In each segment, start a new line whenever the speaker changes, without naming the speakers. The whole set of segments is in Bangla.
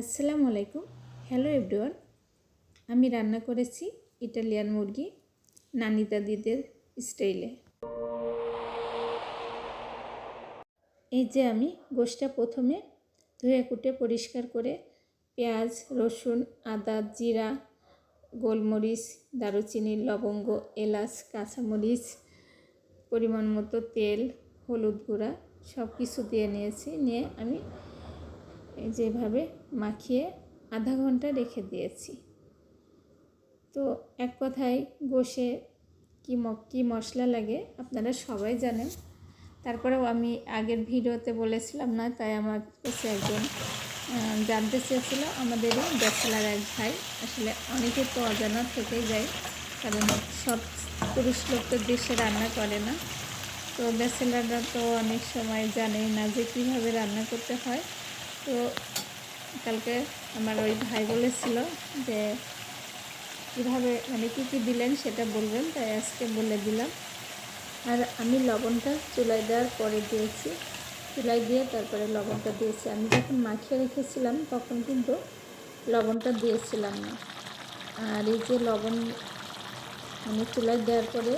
আসসালামু আলাইকুম। হ্যালো এভরিওয়ান আমি রান্না করেছি ইটালিয়ান মুরগি নানি দাদিদের স্টাইলে। এই যে আমি গোষ্ঠটা প্রথমে ধুয়ে কুটে পরিষ্কার করে পেঁয়াজ, রসুন, আদা, জিরা, গোলমরিচ, দারুচিনি, লবঙ্গ, এলাচ, কাঁচামরিচ, পরিমাণ মতো তেল, হলুদ গুঁড়া সব কিছু দিয়ে নিয়েছি। নিয়ে আমি যেভাবে মাখিয়ে আধা ঘণ্টা রেখে দিয়েছি। তো এক কথায় গোষে কী কী মশলা লাগে আপনারা সবাই জানেন। তারপরেও আমি আগের ভিডিওতে বলেছিলাম না, তাই আমার কাছে একজন জানতে চেয়েছিল আমাদেরই ব্যাচেলার এক ভাই। আসলে অনেকে তো অজানা থেকে যায়, কারণ সব পুরুষ লোক তো দেশে রান্না করে না। তো ব্যাচেলাররা তো অনেক সময় জানেই না যে কীভাবে রান্না করতে হয়। তো কালকে আমার ওই ভাই বলেছিল যে কীভাবে মানে কী কী দিলেন সেটা বলবেন, তাই আজকে বলে দিলাম। আর আমি লবণটা চুলায় দেওয়ার পরে দিয়েছি। চুলায় দিয়ে তারপরে লবণটা দিয়েছি। আমি যখন মাখিয়ে রেখেছিলাম তখন কিন্তু লবণটা দিয়েছিলাম না। আর এই যে লবণ আমি চুলায় দেওয়ার পরে,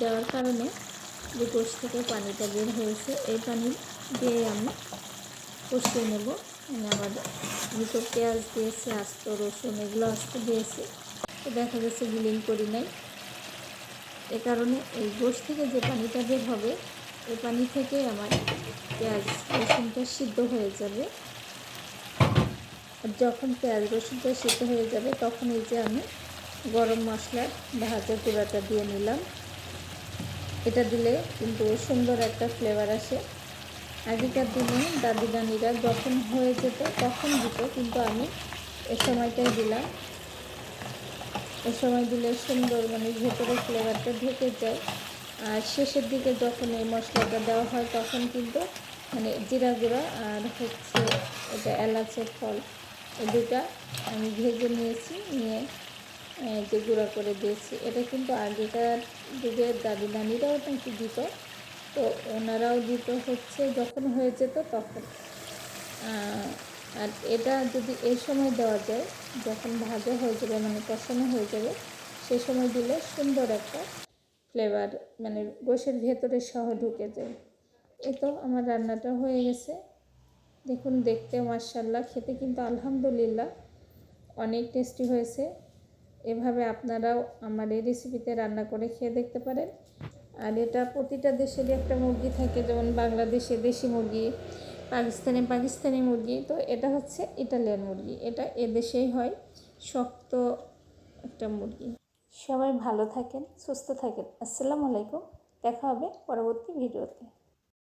দেওয়ার কারণে যে গোশ থেকে পানিটা বের হয়েছে, এই পানি দিয়ে আমি কষিয়ে নেব। আবার দুটো পেঁয়াজ দিয়েছি, আস্ত, রসুন, এগুলো আস্ত দিয়েছি। তো দেখা যাচ্ছে গ্লিন করি নাই। এ কারণে এই গোশ থেকে যে পানিটা বের হবে এই পানি থেকে আমার পেঁয়াজ, রসুনটা সিদ্ধ হয়ে যাবে। আর যখন পেঁয়াজ, রসুনটা সিদ্ধ হয়ে যাবে, তখন এই যে আমি গরম মশলার ভাজা গুঁড়াটা দিয়ে নিলাম। এটা দিলে কিন্তু সুন্দর একটা ফ্লেভার আসে। আগেকার দিনে দাদি নানিরা যখন হয়ে যেত তখন দিত, কিন্তু আমি এ সময়টাই দিলাম। এ সময় দিলে সুন্দর মানে ভেতরে ফ্লেভারটা ঢুকে যায়। আর শেষের দিকে যখন এই মশলাটা দেওয়া হয় তখন কিন্তু মানে জিরা গুঁড়া আর হচ্ছে এটা এলাচের ফল এই দুটা আমি ভেজে নিয়েছি, নিয়ে যে গুঁড়া করে দিয়েছি। এটা কিন্তু আগেকার যুগের দাদি নানিরাও নাকি দিত। তো ওনারাও দিত হচ্ছে, যখন হয়ে যেত তখন। আর এটা যদি এই সময় দেওয়া যায়, যখন ভাজা হয়ে যাবে মানে কষানো হয়ে যাবে, সে সময় দিলে সুন্দর একটা ফ্লেভার মানে গোশের ভেতরে সহ ঢুকে যায়। এ তো আমার রান্নাটা হয়ে গেছে। দেখুন, দেখতে মার্শাল্লাহ খেতে কিন্তু আলহামদুলিল্লাহ অনেক টেস্টি হয়েছে। এভাবে আপনারাও আমার এই রেসিপিতে রান্না করে খেয়ে দেখতে পারেন। আর এটা প্রতিটা দেশেরই একটা মুরগি থাকে, যেমন বাংলাদেশে দেশি মুরগি, পাকিস্তানে পাকিস্তানি মুরগি, তো এটা হচ্ছে ইটালিয়ান মুরগি। এটা এদেশেই হয় শক্ত একটা মুরগি। সবাই ভালো থাকেন, সুস্থ থাকেন। আসসালামু আলাইকুম, দেখা হবে পরবর্তী ভিডিওতে।